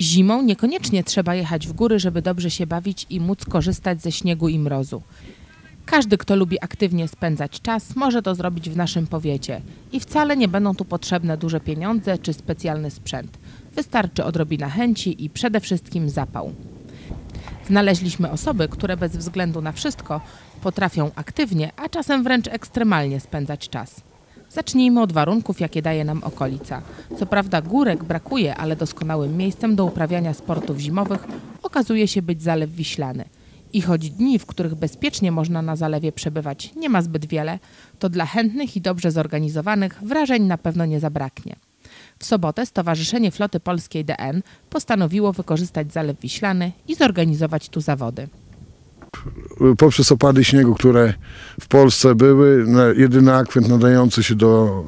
Zimą niekoniecznie trzeba jechać w góry, żeby dobrze się bawić i móc korzystać ze śniegu i mrozu. Każdy, kto lubi aktywnie spędzać czas, może to zrobić w naszym powiecie. I wcale nie będą tu potrzebne duże pieniądze czy specjalny sprzęt. Wystarczy odrobina chęci i przede wszystkim zapał. Znaleźliśmy osoby, które bez względu na wszystko potrafią aktywnie, a czasem wręcz ekstremalnie spędzać czas. Zacznijmy od warunków, jakie daje nam okolica. Co prawda górek brakuje, ale doskonałym miejscem do uprawiania sportów zimowych okazuje się być Zalew Wiślany. I choć dni, w których bezpiecznie można na zalewie przebywać, nie ma zbyt wiele, to dla chętnych i dobrze zorganizowanych wrażeń na pewno nie zabraknie. W sobotę Stowarzyszenie Floty Polskiej DN postanowiło wykorzystać Zalew Wiślany i zorganizować tu zawody. Poprzez opady śniegu, które w Polsce były, jedyny akwent nadający się do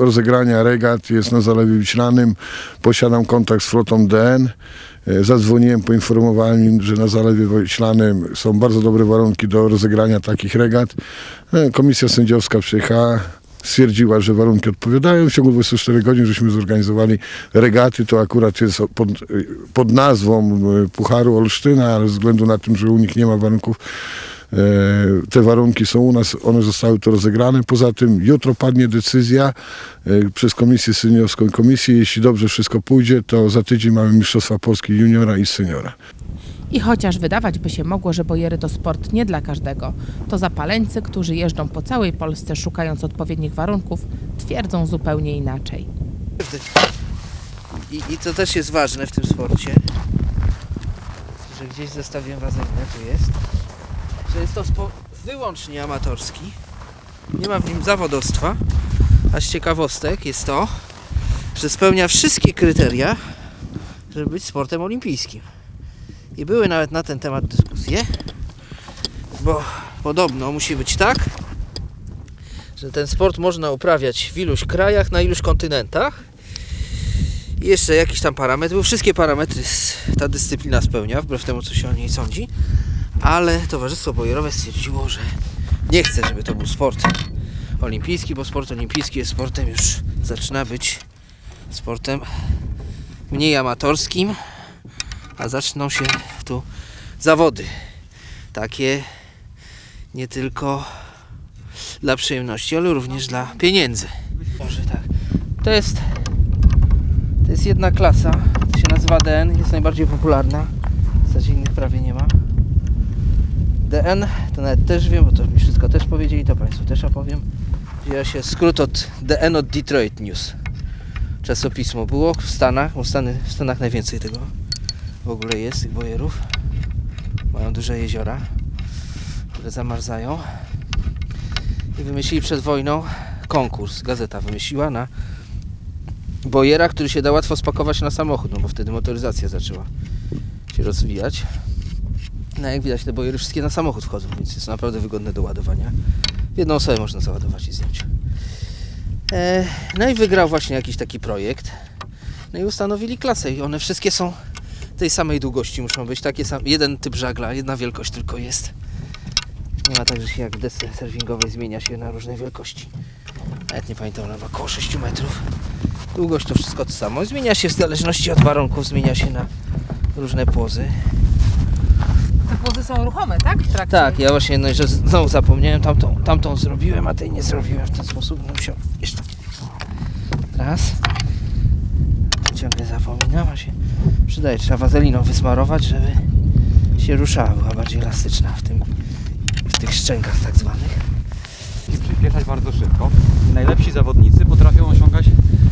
y, rozegrania regat jest na Zalewie Wiślanym. Posiadam kontakt z flotą DN. Y, Zadzwoniłem, poinformowałem im, że na Zalewie Wiślanym są bardzo dobre warunki do rozegrania takich regat. Y, Komisja sędziowska przyjechała, stwierdziła, że warunki odpowiadają. W ciągu 24 godzin żeśmy zorganizowali regaty. To akurat jest pod, pod nazwą y, Pucharu Olsztyna, ale ze względu na tym, że u nich nie ma warunków, e, te warunki są u nas, one zostały tu rozegrane. Poza tym jutro padnie decyzja e, przez Komisję Seniowską i Komisję. Jeśli dobrze wszystko pójdzie, to za tydzień mamy Mistrzostwa Polski juniora i seniora. I chociaż wydawać by się mogło, że bojery to sport nie dla każdego, to zapaleńcy, którzy jeżdżą po całej Polsce szukając odpowiednich warunków, twierdzą zupełnie inaczej. I, I to też jest ważne w tym sporcie, że gdzieś zostawiłem wazelinę, tu jest, że jest to sport wyłącznie amatorski, nie ma w nim zawodowstwa, a z ciekawostek jest to, że spełnia wszystkie kryteria, żeby być sportem olimpijskim. I były nawet na ten temat dyskusje, bo podobno musi być tak, że ten sport można uprawiać w iluś krajach, na iluś kontynentach, i jeszcze jakiś tam parametr, bo wszystkie parametry ta dyscyplina spełnia, wbrew temu co się o niej sądzi, ale Towarzystwo Bojerowe stwierdziło, że nie chce, żeby to był sport olimpijski, bo sport olimpijski jest sportem już, zaczyna być sportem mniej amatorskim, a zaczną się tu zawody. Takie nie tylko dla przyjemności, ale również dla pieniędzy. Może tak. To jest to jest jedna klasa, się nazywa DN, jest najbardziej popularna. W zasadzie innych prawie nie ma. DN, to nawet też wiem, bo to mi wszystko też powiedzieli, to Państwu też opowiem. Wzięła się skrót od DN od Detroit News. Czasopismo było w Stanach, bo Stany, w Stanach najwięcej tego w ogóle jest, tych bojerów. Mają duże jeziora, które zamarzają. I wymyślili przed wojną konkurs, gazeta wymyśliła na bojera, który się da łatwo spakować na samochód, no bo wtedy motoryzacja zaczęła się rozwijać. No jak widać te bojery wszystkie na samochód wchodzą, więc jest naprawdę wygodne do ładowania. Jedną osobę można załadować i zdjąć. E, no i wygrał właśnie jakiś taki projekt. No i ustanowili klasę i one wszystkie są tej samej długości muszą być. Takie sam, jeden typ żagla, jedna wielkość tylko jest. Nie ma tak, że się jak w desce surfingowej zmienia się na różne wielkości. Nawet nie pamiętam, ale około 6 metrów. Długość to wszystko to samo. Zmienia się w zależności od warunków, zmienia się na różne pozy. Te pozy są ruchome, tak? Tak, ja właśnie no, że znowu zapomniałem, tamtą, tamtą zrobiłem, a tej nie zrobiłem w ten sposób. No musiał jeszcze raz. Ciągle zapominam, a się przydaje. Trzeba wazeliną wysmarować, żeby się ruszała, była bardziej elastyczna w tym, w tych szczękach tak zwanych. Przyspieszać bardzo szybko. Najlepsi zawodnicy potrafią osiągać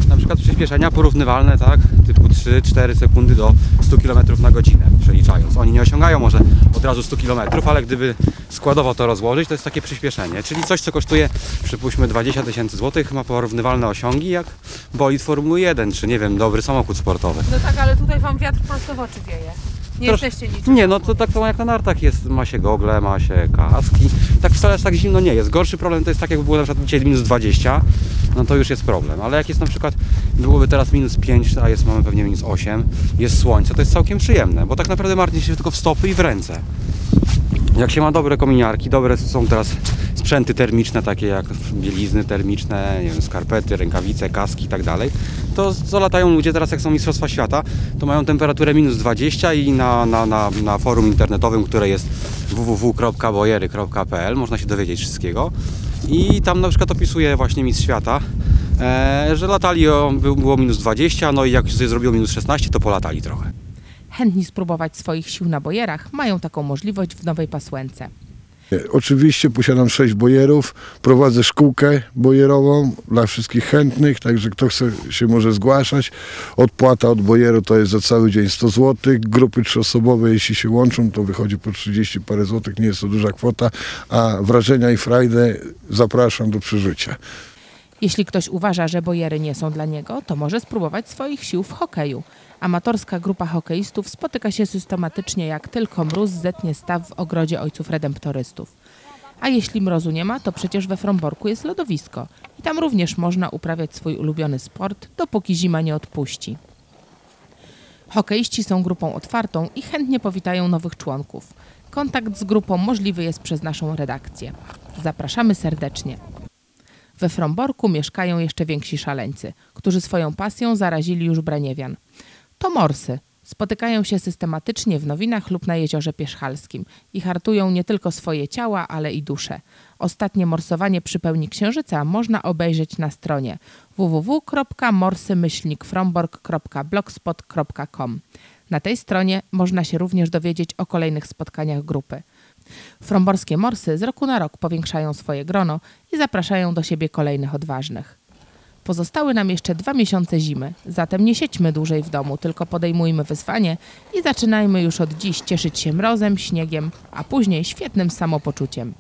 na przykład przyspieszenia porównywalne, tak, typu 3-4 sekundy do 100 km na godzinę, przeliczając. Oni nie osiągają może od razu 100 km, ale gdyby składowo to rozłożyć, to jest takie przyspieszenie. Czyli coś, co kosztuje, przypuśćmy 20 tysięcy złotych, ma porównywalne osiągi jak bolid Formuły 1, czy nie wiem, dobry samochód sportowy. No tak, ale tutaj wam wiatr prosto w oczy wieje. Nie Trosz- jesteście niczym. Nie, no to tak samo jak na nartach jest, ma się gogle, ma się kaski. Tak wcale aż tak zimno nie jest. Gorszy problem to jest tak, jakby było na przykład dzisiaj minus 20, no to już jest problem. Ale jak jest na przykład, byłoby teraz minus 5, a jest, mamy pewnie minus 8, jest słońce, to jest całkiem przyjemne, bo tak naprawdę martwi się tylko w stopy i w ręce. Jak się ma dobre kominiarki, dobre są teraz sprzęty termiczne, takie jak bielizny termiczne, nie wiem, skarpety, rękawice, kaski i tak dalej, to co latają ludzie teraz, jak są Mistrzostwa Świata, to mają temperaturę minus 20 i na, na, na, na forum internetowym, które jest www.bojery.pl można się dowiedzieć wszystkiego. I tam na przykład opisuje właśnie Mistrz Świata, e, że latali, było minus 20, no i jak sobie zrobiło minus 16, to polatali trochę. Chętni spróbować swoich sił na bojerach mają taką możliwość w Nowej Pasłęce. Oczywiście posiadam sześć bojerów, prowadzę szkółkę bojerową dla wszystkich chętnych, także kto chce się może zgłaszać. Odpłata od bojeru to jest za cały dzień 100 zł. Grupy trzyosobowe, jeśli się łączą, to wychodzi po 30 parę złotych, nie jest to duża kwota, a wrażenia i frajdę zapraszam do przeżycia. Jeśli ktoś uważa, że bojery nie są dla niego, to może spróbować swoich sił w hokeju. Amatorska grupa hokeistów spotyka się systematycznie, jak tylko mróz zetnie staw w ogrodzie ojców redemptorystów. A jeśli mrozu nie ma, to przecież we Fromborku jest lodowisko i tam również można uprawiać swój ulubiony sport, dopóki zima nie odpuści. Hokeiści są grupą otwartą i chętnie powitają nowych członków. Kontakt z grupą możliwy jest przez naszą redakcję. Zapraszamy serdecznie. We Fromborku mieszkają jeszcze więksi szaleńcy, którzy swoją pasją zarazili już Braniewian. To morsy. Spotykają się systematycznie w Nowinach lub na jeziorze Pierzchalskim i hartują nie tylko swoje ciała, ale i dusze. Ostatnie morsowanie przy pełni księżyca można obejrzeć na stronie www.morsy-fromborg.blogspot.com. Na tej stronie można się również dowiedzieć o kolejnych spotkaniach grupy. Fromborskie morsy z roku na rok powiększają swoje grono i zapraszają do siebie kolejnych odważnych. Pozostały nam jeszcze dwa miesiące zimy, zatem nie siedźmy dłużej w domu, tylko podejmujmy wyzwanie i zaczynajmy już od dziś cieszyć się mrozem, śniegiem, a później świetnym samopoczuciem.